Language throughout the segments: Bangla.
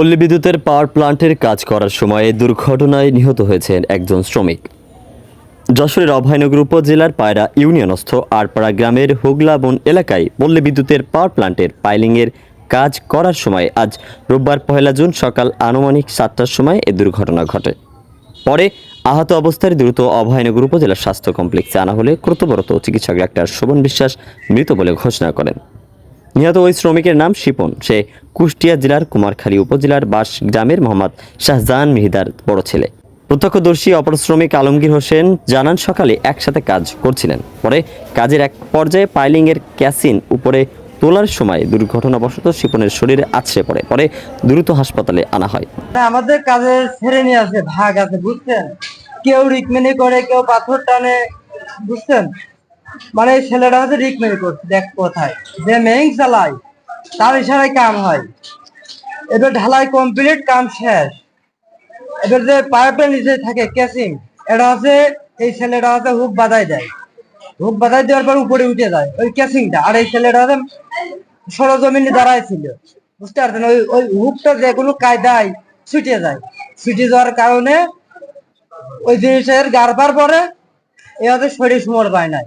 পল্লী বিদ্যুতের পাওয়ার প্লান্টের কাজ করার সময় দুর্ঘটনায় নিহত হয়েছেন একজন শ্রমিক। যশোরের অভয়নগর উপজেলার পায়রা ইউনিয়নস্থ আরপাড়া গ্রামের হুগলা বন এলাকায় পল্লী বিদ্যুতের পাওয়ার প্লান্টের পাইলিংয়ের কাজ করার সময় আজ রোববার পহেলা জুন সকাল আনুমানিক সাতটার সময় এ দুর্ঘটনা ঘটে। পরে আহত অবস্থায় দ্রুত অভয়নগর উপজেলা স্বাস্থ্য কমপ্লেক্সে আনা হলে কর্তব্যরত চিকিৎসক ডাক্তার শোভন বিশ্বাস মৃত বলে ঘোষণা করেন। নিহত ওই শ্রমিকের নাম শিপন। সে কুষ্টিয়া জেলার কুমারখালী উপজেলার বাস গ্রামের মোহাম্মদ শাহজাহান মিহিদার বড় ছেলে। প্রত্যক্ষদর্শী, অপর শ্রমিক আলমগীর হোসেন জানান, সকালে একসাথে কাজ করছিলেন। পরে কাজের এক পর্যায়ে পাইলিংয়ের ক্যাসিন উপরে তোলার সময় দুর্ঘটনাবশত শিপনের শরীরে আছড়ে পড়ে। পরে দ্রুত হাসপাতালে আনা হয়। আমাদের কাজের শ্রেণি আছে ভাগ আছে, বুঝছেন? কেউ রিকমেনি করে, কেউ পাথর টানে, বুঝছেন? মানে এই ছেলেটা হচ্ছে রিকমেনি করছে দেখ কোথায়। যে মেইন চালায়, তার ইশারায় কাম হয়। এবার ঢালাই কমপ্লিট কাম শেষ। এবার যে পাইপের নিচে থাকে কেসিং এটা হচ্ছে, এই ছেলেটা হচ্ছে হুক বাধাই দেয়। হুক বাধাই দেওয়ার পর উপরে উঠে যায়, ওই কেসিংটা আর এই ছেলেটা হচ্ছে সরজমিনে দাঁড়ায় ছিল। বুঝতে পারছেন? ওই ওই হুকটা যেগুলো কায়দায় ছুটে যায়। ছুটে যাওয়ার কারণে ওই জিনিসের গারবার পরে, এ হচ্ছে শরীর সুমর পায় নাই।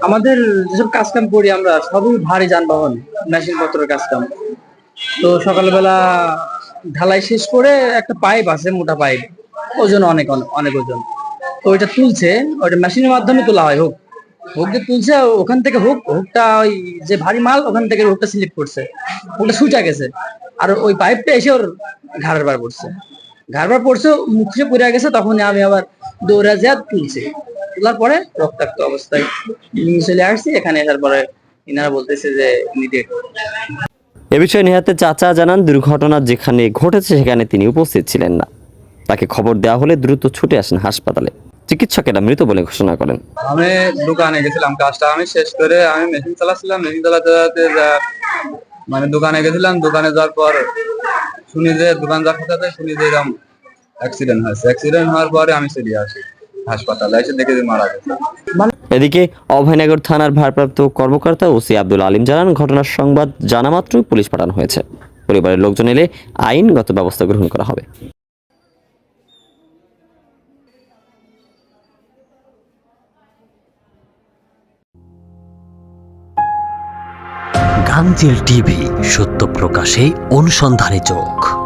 আমাদের যেসব কাজ কাম করি আমরা, সবই ভারী যানবাহন, মেশিন পত্রের কাজ কাম তো সকালবেলা ঢালাই শেষ করে একটা পাইপ আছে, মোটা পাইপ। ওজন অনেক, অনেক- ওজন। তো ওইটা তুলছে, ওইটা মেশিনের মাধ্যমে তোলা হয়, হোক। হুক যে তুলছে, ওখান থেকে হুক, হুকটা ওই যে ভারী মাল, ওখান থেকে হুকটা স্লিপ করছে। হুকটা সুইটা গেছে। আর ওই পাইপটা এসে ওর ঘাড়ের বার পড়ছে। ঘাড়বার পড়ছে, মুখে পড়ে গেছে তখন আমি আবার দৌড়া যা তুলছি। তোলার পরে রক্তাক্ত অবস্থায় চলে আসছি এখানে আসার পরে ইনারা বলতেছে যে dead। এ বিষয়ে নেহাতে চাচা জানান দুর্ঘটনা যেখানে ঘটেছে সেখানে তিনি উপস্থিত ছিলেন না। তাকে খবর দেওয়া হলে দ্রুত ছুটে আসেন হাসপাতালে। চিকিৎসকেরা মৃত বলে ঘোষণা করেন। আমি দোকানে গেছিলাম কাজটা আমি শেষ করে আমি মেশিন চালাচ্ছিলাম মেশিন চালাতে চালাতে মানে দোকানে গেছিলাম দোকানে যাওয়ার পর শুনি যে দোকান যাওয়ার সাথে শুনি যে এরকম অ্যাক্সিডেন্ট হয়েছে। অ্যাক্সিডেন্ট হওয়ার পরে আমি চলে আসি। হাসপাতালে এসে দেখে যে মারা গেছে। এদিকে অভয়নগর থানার ভারপ্রাপ্ত কর্মকর্তা ওসি আব্দুল আলিম জানান ঘটনার সংবাদ জানা মাত্রই পুলিশ পাঠানো হয়েছে। পরিবারের লোকজন এলে আইনগত ব্যবস্থা গ্রহণ করা হবে। গাংজেল টিভি সত্য প্রকাশে অনুসন্ধানে চোখ।